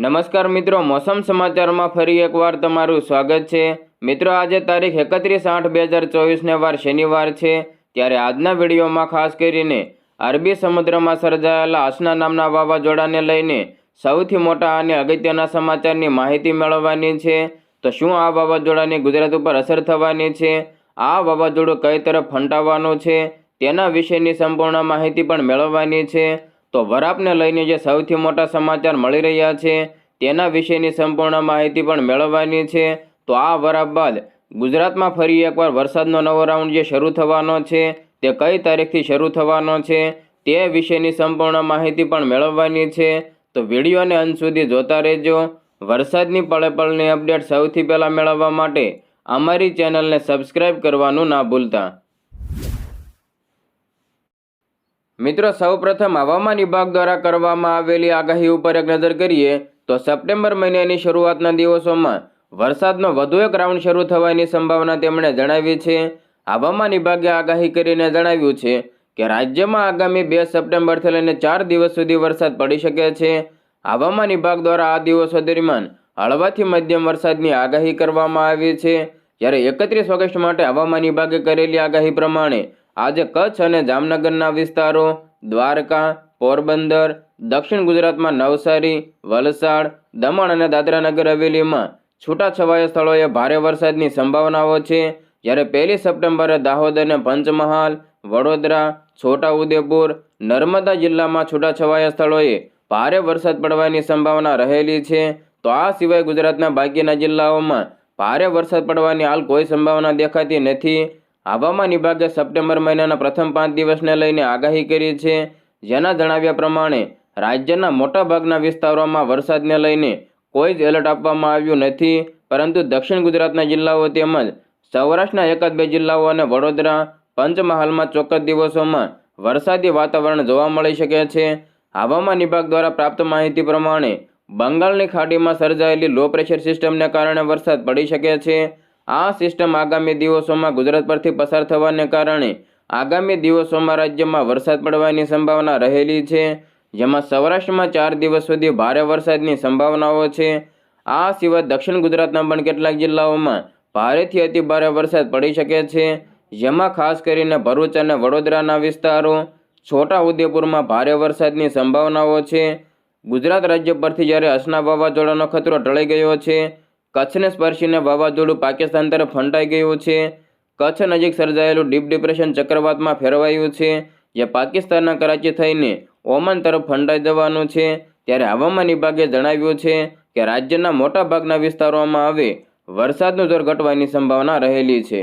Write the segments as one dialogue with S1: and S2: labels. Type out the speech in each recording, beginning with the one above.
S1: નમસ્કાર મિત્રો, મોસમ સમાચારમાં ફરી એકવાર તમારું સ્વાગત છે. મિત્રો, આજે તારીખ એકત્રીસ આઠ બે હજાર ચોવીસને વાર શનિવાર છે. ત્યારે આજના વિડીયોમાં ખાસ કરીને અરબી સમુદ્રમાં સર્જાયેલા આસના નામના વાવાઝોડાને લઈને સૌથી મોટા અને અગત્યના સમાચારની માહિતી મેળવવાની છે. તો શું આ વાવાઝોડાની ગુજરાત ઉપર અસર થવાની છે? આ વાવાઝોડું કઈ તરફ ફંટાવાનું છે? તેના વિશેની સંપૂર્ણ માહિતી પણ મેળવવાની છે. તો વરાપને લઈને જે સૌથી મોટા સમાચાર મળી રહ્યા છે તેના વિશેની સંપૂર્ણ માહિતી પણ મેળવવાની છે. તો આ વરાપ બાદ ગુજરાતમાં ફરી એકવાર વરસાદનો નવો રાઉન્ડ જે શરૂ થવાનો છે, તે કઈ તારીખથી શરૂ થવાનો છે, તે વિશેની સંપૂર્ણ માહિતી પણ મેળવવાની છે. તો વિડીયોને અંત સુધી જોતા રહેજો. વરસાદની પળે પળની અપડેટ સૌથી પહેલાં મેળવવા માટે અમારી ચેનલને સબસ્ક્રાઇબ કરવાનું ના ભૂલતા. મિત્રો, સૌપ્રથમ હવામાન વિભાગ દ્વારા કરવામાં આવેલી આગાહી ઉપર એક નજર કરીએ. તો સપ્ટેમ્બર મહિનાની શરૂઆતના દિવસોમાં વરસાદનો વધુ એક રાઉન્ડ શરૂ થવાની સંભાવના તેમણે જણાવી છે. હવામાન વિભાગે આગાહી કરીને જણાવ્યું છે કે રાજ્યમાં આગામી બે સપ્ટેમ્બરથી લઈને ચાર દિવસ સુધી વરસાદ પડી શકે છે. હવામાન વિભાગ દ્વારા આ દિવસો દરમિયાન હળવાથી મધ્યમ વરસાદની આગાહી કરવામાં આવી છે. જ્યારે એકત્રીસ ઓગસ્ટ માટે હવામાન વિભાગે કરેલી આગાહી પ્રમાણે આજે કચ્છ અને જામનગરના વિસ્તારો દ્વારકા પોરબંદર, દક્ષિણ ગુજરાતમાં નવસારી, વલસાડ, દમણ અને દાદરાનગર હવેલીમાં છૂટાછવાયા સ્થળોએ ભારે વરસાદની સંભાવનાઓ છે. જ્યારે પહેલી સપ્ટેમ્બરે દાહોદ અને પંચમહાલ, વડોદરા, છોટાઉદેપુર, નર્મદા જિલ્લામાં છૂટાછવાયા સ્થળોએ ભારે વરસાદ પડવાની સંભાવના રહેલી છે. તો આ સિવાય ગુજરાતના બાકીના જિલ્લાઓમાં ભારે વરસાદ પડવાની હાલ કોઈ સંભાવના દેખાતી નથી. હવામાન વિભાગે સપ્ટેમ્બર મહિનાના પ્રથમ પાંચ દિવસને લઈને આગાહી કરી છે. જેના જણાવ્યા પ્રમાણે, રાજ્યના મોટાભાગના વિસ્તારોમાં વરસાદને લઈને કોઈ જ એલર્ટ આપવામાં આવ્યું નથી, પરંતુ દક્ષિણ ગુજરાતના જિલ્લાઓ તેમજ સૌરાષ્ટ્રના એકાદ બે જિલ્લાઓ અને વડોદરા પંચમહાલમાં ચોક્કસ દિવસોમાં વરસાદી વાતાવરણ જોવા મળી શકે છે. હવામાન વિભાગ દ્વારા પ્રાપ્ત માહિતી પ્રમાણે, બંગાળની ખાડીમાં સર્જાયેલી લો પ્રેશર સિસ્ટમને કારણે વરસાદ પડી શકે છે. આ સિસ્ટમ આગામી દિવસોમાં ગુજરાત પરથી પસાર થવાને કારણે આગામી દિવસોમાં રાજ્યમાં વરસાદ પડવાની સંભાવના રહેલી છે, જેમાં સૌરાષ્ટ્રમાં ચાર દિવસ સુધી ભારે વરસાદની સંભાવનાઓ છે. આ સિવાય દક્ષિણ ગુજરાતના પણ કેટલાક જિલ્લાઓમાં ભારેથી અતિ ભારે વરસાદ પડી શકે છે, જેમાં ખાસ કરીને ભરૂચ અને વડોદરાના વિસ્તારો, છોટા ઉદેપુરમાં ભારે વરસાદની સંભાવનાઓ છે. ગુજરાત રાજ્ય પરથી જ્યારે અસના વાવાઝોડાનો ખતરો ટળી ગયો છે, કચ્છને સ્પર્શીને વાવાઝોડું પાકિસ્તાન તરફ ફંટાઈ ગયું છે. કચ્છ નજીક સર્જાયેલું ડીપ ડિપ્રેશન ચક્રવાતમાં ફેરવાયું છે જે પાકિસ્તાનના કરાચી થઈને ઓમાન તરફ ફંડાઈ જવાનું છે. ત્યારે હવામાન વિભાગે જણાવ્યું છે કે રાજ્યના મોટાભાગના વિસ્તારોમાં હવે વરસાદનું જોર ઘટવાની સંભાવના રહેલી છે.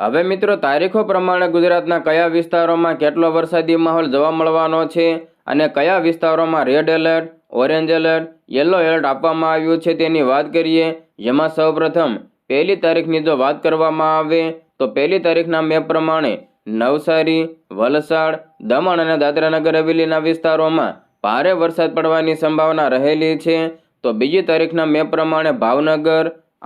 S1: હવે મિત્રો, તારીખો પ્રમાણે ગુજરાતના કયા વિસ્તારોમાં કેટલો વરસાદી માહોલ જોવા મળવાનો છે અને કયા વિસ્તારોમાં red alert orange alert, yellow alert આપવામાં આવ્યું છે તેની વાત કરીએ, જેમાં સૌપ્રથમ પહેલી તારીખની જો વાત કરવામાં આવે, તો પહેલી તારીખના મેપ પ્રમાણે નવસારી, વલસાડ, દમણ અને દાદરાનગર હવેલીના વિસ્તારોમાં ભારે વરસાદ પડવાની સંભાવના રહેલી છે. તો બીજી તારીખના મેપ પ્રમાણે ભાવનગર,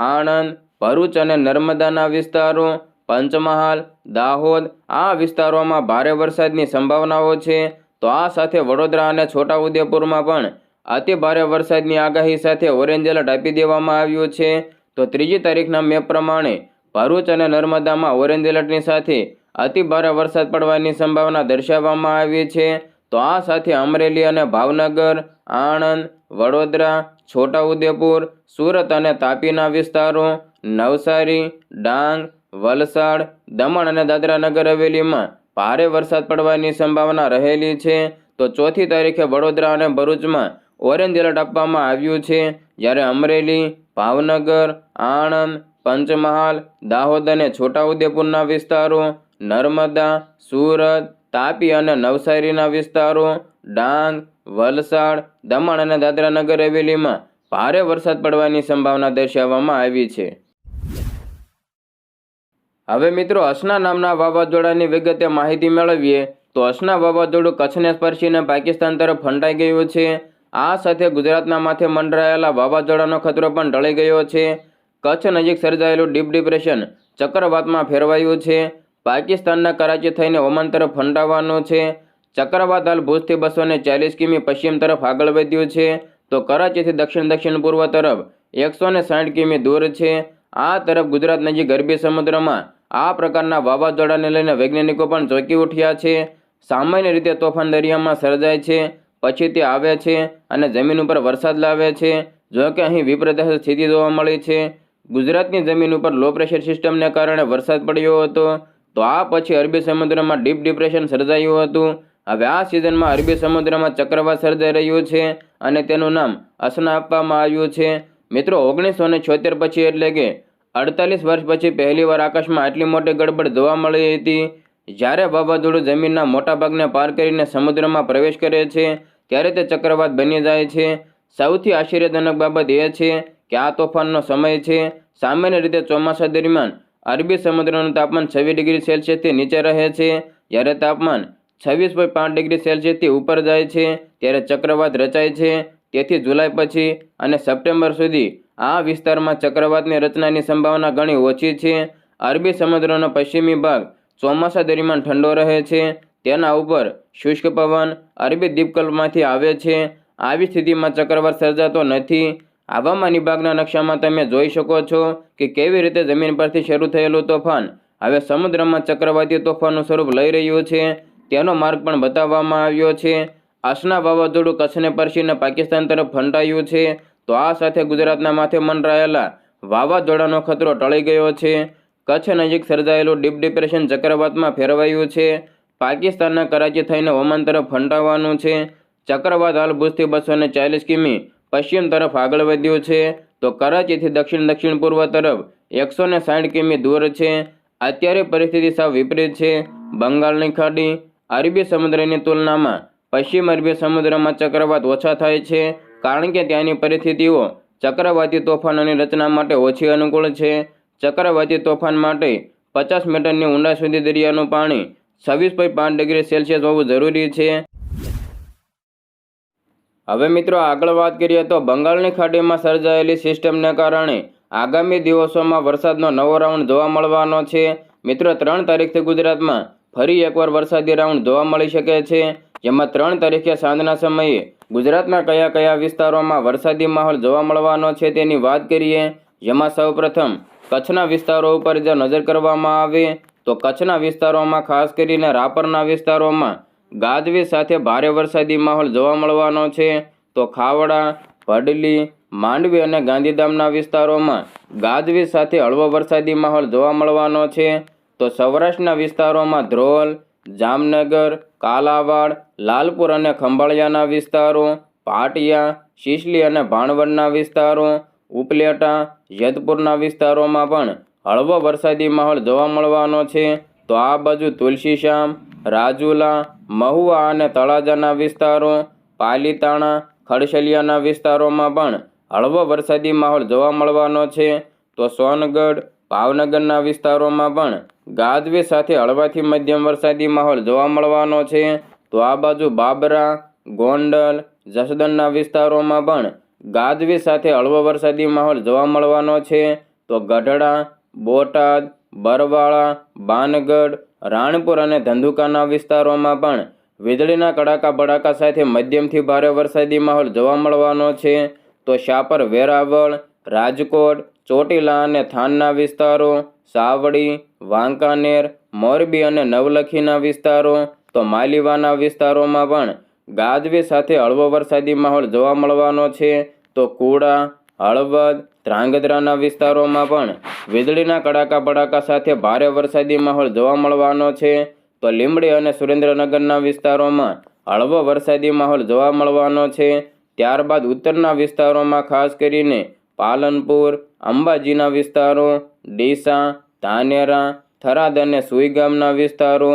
S1: આણંદ, ભરૂચ અને નર્મદાના વિસ્તારો, પંચમહાલ, દાહોદ, આ વિસ્તારોમાં ભારે વરસાદની સંભાવનાઓ છે. તો આ સાથે વડોદરા અને છોટાઉદેપુરમાં પણ અતિ ભારે વરસાદની આગાહી સાથે ઓરેન્જ એલર્ટ આપી દેવામાં આવ્યું છે. તો ત્રીજી તારીખના મેપ પ્રમાણે ભરૂચ અને નર્મદામાં ઓરેન્જ એલર્ટની સાથે અતિ ભારે વરસાદ પડવાની સંભાવના દર્શાવવામાં આવી છે. તો આ સાથે અમરેલી અને ભાવનગર, આણંદ, વડોદરા, છોટાઉદેપુર, સુરત અને તાપીના વિસ્તારો, નવસારી, ડાંગ, વલસાડ, દમણ અને દાદરાનગર હવેલીમાં ભારે વરસાદ પડવાની સંભાવના રહેલી છે. તો ચોથી તારીખે વડોદરા અને ભરૂચમાં ઓરેન્જ એલર્ટ આપવામાં આવ્યું છે. જ્યારે અમરેલી, ભાવનગર, આણંદ, પંચમહાલ, દાહોદ અને છોટાઉદેપુરના વિસ્તારો, નર્મદા, સુરત, તાપી અને નવસારીના વિસ્તારો, ડાંગ, વલસાડ, દમણ અને દાદરાનગર હવેલીમાં ભારે વરસાદ પડવાની સંભાવના દર્શાવવામાં આવી છે. હવે મિત્રો અસના નામના વાવાઝોડાની વિગતે માહિતી મેળવીએ. તો અસના વાવાઝોડું કચ્છને સ્પર્શીને પાકિસ્તાન તરફ ફંટાઈ ગયું છે. આ સાથે ગુજરાતના માથે મંડરાયેલા વાવાઝોડાનો ખતરો પણ ટળી ગયો છે. કચ્છ નજીક સર્જાયેલું ડીપ ડિપ્રેશન ચક્રવાતમાં ફેરવાયું છે. પાકિસ્તાનના કરાચી થઈને ઓમાન તરફ ફંડાવાનો છે. ચક્રવાત હાલ ભુજથી બસો ને ચાલીસ કિમી પશ્ચિમ તરફ આગળ વધ્યું છે. તો કરાચીથી દક્ષિણ દક્ષિણ પૂર્વ તરફ એકસો ને સાઠ કિમી દૂર છે. આ તરફ ગુજરાત નજીક ગરબી સમુદ્રમાં આ પ્રકારના વાવાઝોડાને લઈને વૈજ્ઞાનિકો પણ ચોંકી ઉઠ્યા છે. સામાન્ય રીતે તોફાન દરિયામાં સર્જાય છે. પછી તે આવે છે અને જમીન ઉપર વરસાદ લાવે છે. જો કે અહીં વિપરીત સ્થિતિ જોવા મળી છે. ગુજરાતની જમીન ઉપર લો પ્રેશર સિસ્ટમને કારણે વરસાદ પડ્યો હતો. તો આ પછી અરબી સમુદ્રમાં ડીપ ડિપ્રેશન સર્જાયું હતું. હવે આ સિઝનમાં અરબી સમુદ્રમાં ચક્રવાત સર્જાઈ રહ્યું છે અને તેનું નામ અસના આપવામાં આવ્યું છે. મિત્રો, ઓગણીસો ને છોતેર પછી એટલે કે અડતાલીસ વર્ષ પછી પહેલીવાર આકાશમાં આટલી મોટી ગડબડ જોવા મળી હતી. જ્યારે વાવાઝોડું જમીનના મોટા ભાગને પાર કરીને સમુદ્રમાં પ્રવેશ કરે છે ત્યારે તે ચક્રવાત બની જાય છે. સૌથી આશ્ચર્યજનક બાબત એ છે કે આ તોફાનનો સમય છે. સામાન્ય રીતે ચોમાસા દરમિયાન અરબી સમુદ્રનું તાપમાન છવ્વીસ ડિગ્રી સેલ્સિયસથી નીચે રહે છે. જ્યારે તાપમાન છવ્વીસ પોઈન્ટ પાંચ ડિગ્રી સેલ્સિયસથી ઉપર જાય છે, ત્યારે ચક્રવાત રચાય છે. તેથી જુલાઈ પછી અને સપ્ટેમ્બર સુધી આ વિસ્તારમાં ચક્રવાતની રચનાની સંભાવના ઘણી ઓછી છે. અરબી સમુદ્રનો પશ્ચિમી ભાગ ચોમાસા દરમિયાન ઠંડો રહે છે. તેના ઉપર શુષ્ક પવન અરબી દ્વીપકલ્પમાંથી આવે છે. આવી સ્થિતિમાં ચક્રવાત સર્જાતો નથી. હવામાન વિભાગના નકશામાં તમે જોઈ શકો છો કે કેવી રીતે જમીન પરથી શરૂ થયેલું તોફાન, હવે સમુદ્રમાં ચક્રવાતી તોફાનનું સ્વરૂપ લઈ રહ્યું છે. તેનો માર્ગ પણ બતાવવામાં આવ્યો છે. આસના વાવાઝોડું કચ્છને પરસીને પાકિસ્તાન તરફ ફંટાયું છે. તો આ સાથે ગુજરાતના માથે મંડરાયેલા વાવાઝોડાનો ખતરો ટળી ગયો છે. કચ્છ નજીક સર્જાયેલું ડીપ ડિપ્રેશન ચક્રવાતમાં ફેરવાયું છે. પાકિસ્તાનના કરાચી થઈને ઓમાન તરફ ફંટાવાનું છે. ચક્રવાત હાલ ભુજથી બસો ને ચાલીસ કિમી પશ્ચિમ તરફ આગળ વધ્યું છે. તો કરાચીથી દક્ષિણ દક્ષિણ પૂર્વ તરફ એકસો ને સાઠ કિમી દૂર છે. અત્યારે પરિસ્થિતિ સાવ વિપરીત છે. બંગાળની ખાડી અરબી સમુદ્રની તુલનામાં પશ્ચિમ અરબી સમુદ્રમાં ચક્રવાત ઓછા થાય છે. કારણ કે ત્યાંની પરિસ્થિતિઓ ચક્રવાતી તોફાનોની રચના માટે ઓછી અનુકૂળ છે. ચક્રવાતી તોફાન માટે પચાસ મીટરની ઊંડા સુધી દરિયાનું પાણી છવ્વીસ પોઈન્ટ પાંચ ડિગ્રી સેલ્સિયસ હોવું જરૂરી છે. હવે મિત્રો આગળ વાત કરીએ તો બંગાળની ખાડીમાં સર્જાયેલી સિસ્ટમને કારણે આગામી દિવસોમાં વરસાદનો નવો રાઉન્ડ જોવા મળવાનો છે. મિત્રો, ત્રણ તારીખથી ગુજરાતમાં ફરી એકવાર વરસાદી રાઉન્ડ જોવા મળી શકે છે. જેમાં ત્રણ તારીખે સાંજના સમયે ગુજરાતના કયા કયા વિસ્તારોમાં વરસાદી માહોલ જોવા મળવાનો છે તેની વાત કરીએ. જેમાં સૌપ્રથમ કચ્છના વિસ્તારો ઉપર જો નજર કરવામાં આવે તો કચ્છના વિસ્તારોમાં ખાસ કરીને રાપરના વિસ્તારોમાં ગાજવીજ સાથે ભારે વરસાદી માહોલ જોવા મળવાનો છે. તો ખાવડા, ભડલી, માંડવી અને ગાંધીધામના વિસ્તારોમાં ગાજવીજ સાથે હળવો વરસાદી માહોલ જોવા મળવાનો છે. તો સૌરાષ્ટ્રના વિસ્તારોમાં ધ્રોલ, જામનગર, કાલાવાડ, લાલપુર અને ખંભાળિયાના વિસ્તારો, પાટિયા, શિશલી અને ભાણવડના વિસ્તારો, ઉપલેટા, જેતપુરના વિસ્તારોમાં પણ હળવો વરસાદી માહોલ જોવા મળવાનો છે. તો આ બાજુ તુલસીશ્યામ, રાજુલા, મહુવા અને તળાજાના વિસ્તારો, પાલીતાણા ખડસલિયાના વિસ્તારોમાં પણ હળવો વરસાદી માહોલ જોવા મળવાનો છે. તો સોનગઢ, ભાવનગરના વિસ્તારોમાં પણ ગાજવી સાથે હળવાથી મધ્યમ વરસાદી માહોલ જોવા મળવાનો છે. તો આ બાજુ બાબરા, ગોંડલ, જસદણના વિસ્તારોમાં પણ ગાજવી સાથે હળવો વરસાદી માહોલ જોવા મળવાનો છે. તો ગઢડા બોટાદ, બરવાળા, બાનગઢ, રાણપુર અને ધંધુકાના વિસ્તારોમાં પણ વીજળીના કડાકા ભડાકા સાથે મધ્યમથી ભારે વરસાદી માહોલ જોવા મળવાનો છે. તો શાપર, વેરાવળ, રાજકોટ, ચોટીલા અને થાનના વિસ્તારો, સાવડી, વાંકાનેર, મોરબી અને નવલખીના વિસ્તારો, તો માલીવાના વિસ્તારોમાં પણ ગાજવી સાથે હળવો વરસાદી માહોલ જોવા મળવાનો છે. તો કુડા, હળવદ ધ્રાંગધ્રાના વિસ્તારોમાં પણ વીજળીના કડાકા ભડાકા સાથે ભારે વરસાદી માહોલ જોવા મળવાનો છે. તો લીંબડી અને સુરેન્દ્રનગરના વિસ્તારોમાં હળવો વરસાદી માહોલ જોવા મળવાનો છે. ત્યારબાદ ઉત્તરના વિસ્તારોમાં ખાસ કરીને પાલનપુર, અંબાજીના વિસ્તારો, ડીસા, ધાનેરા, થરાદ અને સુઈગામના વિસ્તારો,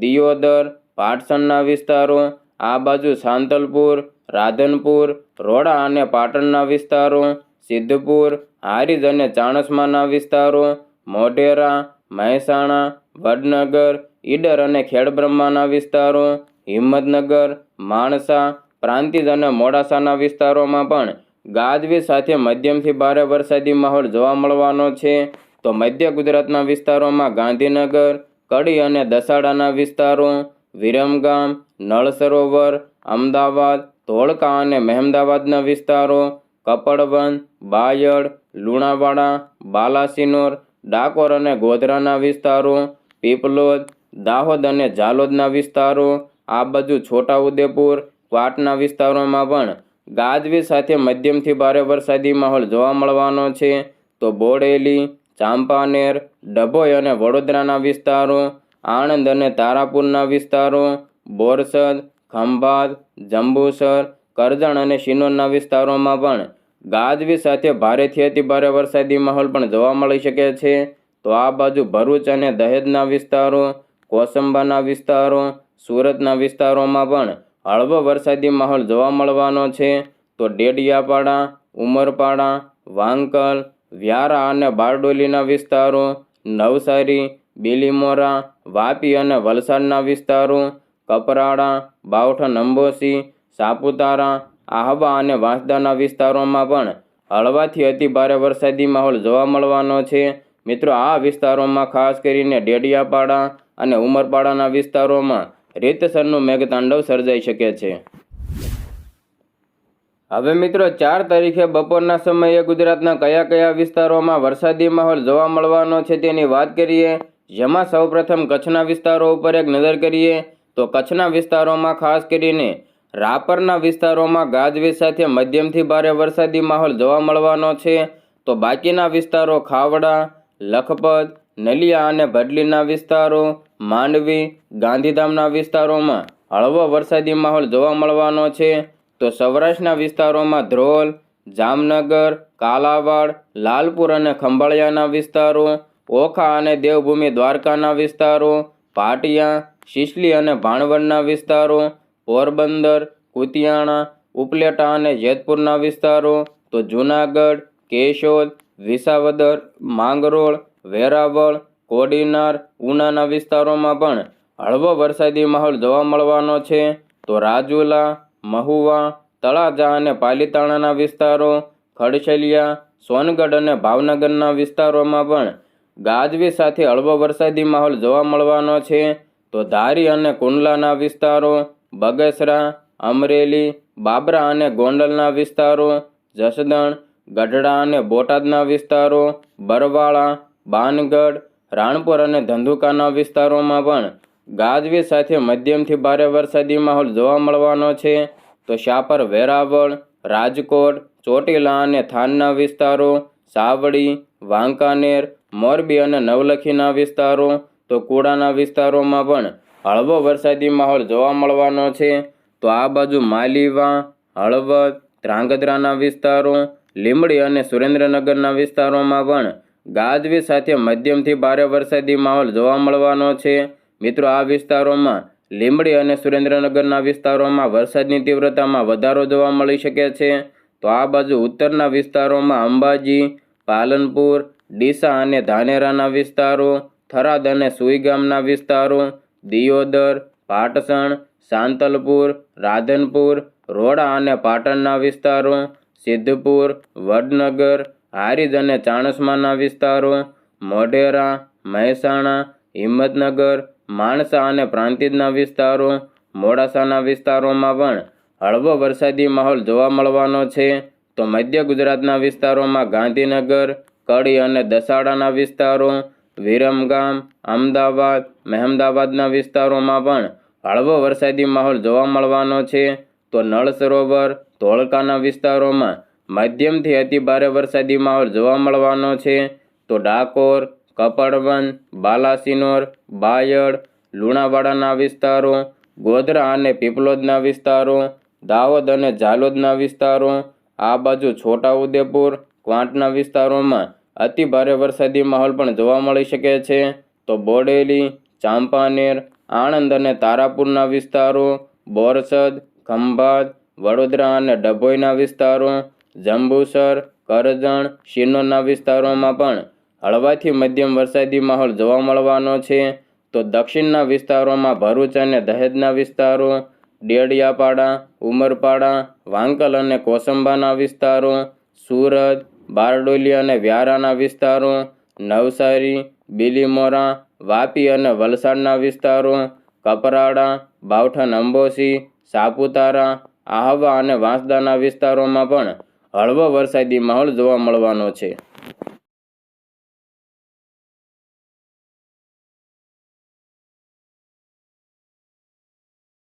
S1: દિયોદર પાટસણના વિસ્તારો, આ બાજુ સાંતલપુર, રાધનપુર, રોડા અને પાટણના વિસ્તારો સિદ્ધપુર, હારીજ અને ચાણસ્માના વિસ્તારો, મોઢેરા, મહેસાણા, વડનગર, ઈડર અને ખેડબ્રહ્માના વિસ્તારો, હિંમતનગર, માણસા, પ્રાંતિજ અને મોડાસાના વિસ્તારોમાં પણ ગાજવીજ સાથે મધ્યમથી ભારે વરસાદી માહોલ જોવા મળવાનો છે. તો મધ્ય ગુજરાતના વિસ્તારોમાં ગાંધીનગર, કડી અને દસાડાના વિસ્તારો, વિરમગામ નળ સરોવર અમદાવાદ, ધોળકા અને મહેમદાવાદના વિસ્તારો કપડવંત, બાયડ, લુણાવાડા, બાલાસિનોર, ડાકોર અને ગોધરાના વિસ્તારો, પીપલોદ, દાહોદ અને ઝાલોદના વિસ્તારો, આ બાજુ છોટાઉદેપુર ક્વાટના વિસ્તારોમાં પણ. ગાજવી સાથે મધ્યમથી ભારે વરસાદી માહોલ જોવા મળવાનો છે. તો બોડેલી, ચાંપાનેર, ડભોઈ અને વડોદરાના વિસ્તારો, આણંદ અને તારાપુરના વિસ્તારો, બોરસદ, ખંભાત, જંબુસર કરજણ અને શિનોરના વિસ્તારોમાં પણ ગાજવી સાથે ભારેથી અતિ ભારે વરસાદી માહોલ પણ જોવા મળી શકે છે. તો આ બાજુ ભરૂચ અને દહેજના વિસ્તારો, કોસંબાના વિસ્તારો, સુરતના વિસ્તારોમાં પણ હળવો વરસાદી માહોલ જોવા મળવાનો છે. તો ડેડિયાપાડા, ઉમરપાડા, વાંકલ, વ્યારા અને બારડોલીના વિસ્તારો, નવસારી, બીલીમોરા, વાપી અને વલસાડના વિસ્તારો, કપરાડા, બાવઠા અંબોસી સાપુતારા, આહવા અને વાંસદાના વિસ્તારોમાં પણ હળવાથી અતિ ભારે વરસાદી માહોલ જોવા મળવાનો છે. મિત્રો, આ વિસ્તારોમાં ખાસ કરીને ડેડિયાપાડા અને ઉમરપાડાના વિસ્તારોમાં રીતસરનું મેઘતાંડવ સર્જાઈ શકે છે. હવે મિત્રો, ચાર તારીખે બપોરના સમયે ગુજરાતના કયા કયા વિસ્તારોમાં વરસાદી માહોલ જોવા મળવાનો છે તેની વાત કરીએ, જેમાં સૌપ્રથમ કચ્છના વિસ્તારો ઉપર એક નજર કરીએ, તો કચ્છના વિસ્તારોમાં ખાસ કરીને રાપરના વિસ્તારોમાં ગાજવીજ સાથે મધ્યમથી ભારે વરસાદી માહોલ જોવા મળવાનો છે. તો બાકીના વિસ્તારો ખાવડા, લખપત, નલિયા અને ભડલીના વિસ્તારો, માંડવી, ગાંધીધામના વિસ્તારોમાં હળવો વરસાદી માહોલ જોવા મળવાનો છે. તો સૌરાષ્ટ્રના વિસ્તારોમાં ધ્રોલ, જામનગર, કાલાવાડ, લાલપુર અને ખંભાળિયાના વિસ્તારો, ઓખા અને દેવભૂમિ દ્વારકાના વિસ્તારો, પાટિયા, શિશલી અને ભાણવડના વિસ્તારો પોરબંદર, કુતિયાણા, ઉપલેટા અને જેતપુરના વિસ્તારો, તો જૂનાગઢ, કેશોદ, વિસાવદર, માંગરોળ, વેરાવળ, કોડીનાર, ઉનાના વિસ્તારોમાં પણ હળવો વરસાદી માહોલ જોવા મળવાનો છે. તો રાજુલા, મહુવા, તળાજા અને પાલીતાણાના વિસ્તારો, ખડશલિયા, સોનગઢ અને ભાવનગરના વિસ્તારોમાં પણ ગાજવી સાથે હળવો વરસાદી માહોલ જોવા મળવાનો છે. તો ધારી અને કુંડલાના વિસ્તારો બગસરા, અમરેલી, બાબરા અને ગોંડલના વિસ્તારો, જસદણ, ગઢડા અને બોટાદના વિસ્તારો, બરવાળા, બાનગઢ, રાણપુર અને ધંધુકાના વિસ્તારોમાં પણ ગાજવીજ સાથે મધ્યમથી ભારે વરસાદી માહોલ જોવા મળવાનો છે. તો શાપર, વેરાવળ, રાજકોટ, ચોટીલા અને થાનના વિસ્તારો, સાવડી, વાંકાનેર, મોરબી અને નવલખીના વિસ્તારો, તો કુડાના વિસ્તારોમાં પણ હળવો વરસાદી માહોલ જોવા મળવાનો છે, તો આ બાજુ માલીવા, હળવદ, ધ્રાંગધ્રાના વિસ્તારો, લીંબડી અને સુરેન્દ્રનગરના વિસ્તારોમાં પણ ગાજવીજ સાથે મધ્યમથી ભારે વરસાદી માહોલ જોવા મળવાનો છે. મિત્રો, આ વિસ્તારોમાં લીંબડી અને સુરેન્દ્રનગરના વિસ્તારોમાં વરસાદની તીવ્રતામાં વધારો જોવા મળી શકે છે. તો આ બાજુ ઉત્તરના વિસ્તારોમાં અંબાજી, પાલનપુર, ડીસા અને ધાનેરાના વિસ્તારો, થરાદ અને સુઈગામના વિસ્તારો દિયોદર, પાટસણ, સાંતલપુર, રાધનપુર, રોડા અને પાટણના વિસ્તારો, સિદ્ધપુર, વડનગર, હારીજ અને ચાણસ્માના વિસ્તારો, મોઢેરા, મહેસાણા, હિંમતનગર, માણસા અને પ્રાંતિજના વિસ્તારો, મોડાસાના વિસ્તારોમાં પણ હળવો વરસાદી માહોલ જોવા મળવાનો છે. તો મધ્ય ગુજરાતના વિસ્તારોમાં ગાંધીનગર, કડી અને દસાડાના વિસ્તારો વિરમગામ, અમદાવાદ, મહેમદાવાદના વિસ્તારોમાં પણ હળવો વરસાદી માહોલ જોવા મળવાનો છે. તો નળ સરોવર, ધોળકાના વિસ્તારોમાં મધ્યમથી અતિ ભારે વરસાદી માહોલ જોવા મળવાનો છે. તો ડાકોર કપડવન બાલાસિનોર, બાયડ, લુણાવાડાના વિસ્તારો, ગોધરા અને પીપલોદના વિસ્તારો, દાહોદ અને ઝાલોદના વિસ્તારો, આ બાજુ છોટાઉદેપુર, ક્વાંટના વિસ્તારોમાં અતિ ભારે વરસાદી માહોલ પણ જોવા મળી શકે છે. તો બોડેલી, ચાંપાનેર, આણંદ અને તારાપુરના વિસ્તારો, બોરસદ, ખંભાત, વડોદરા અને ડભોઈના વિસ્તારો, જંબુસર, કરજણ, શિનોરના વિસ્તારોમાં પણ હળવાથી મધ્યમ વરસાદી માહોલ જોવા મળવાનો છે. તો દક્ષિણના વિસ્તારોમાં ભરૂચ અને દહેજના વિસ્તારો, ડેડિયાપાડા, ઉમરપાડા, વાંકલ અને કોસંબાના વિસ્તારો, સુરત બારડોલી અને વ્યારાના વિસ્તારો, નવસારી, બીલીમોરા, વાપી અને વલસાડના વિસ્તારો, કપરાડા બાવઠન અંબોસી સાપુતારા, આહવા અને વાંસદાના વિસ્તારોમાં પણ હળવો વરસાદી માહોલ જોવા મળવાનો છે.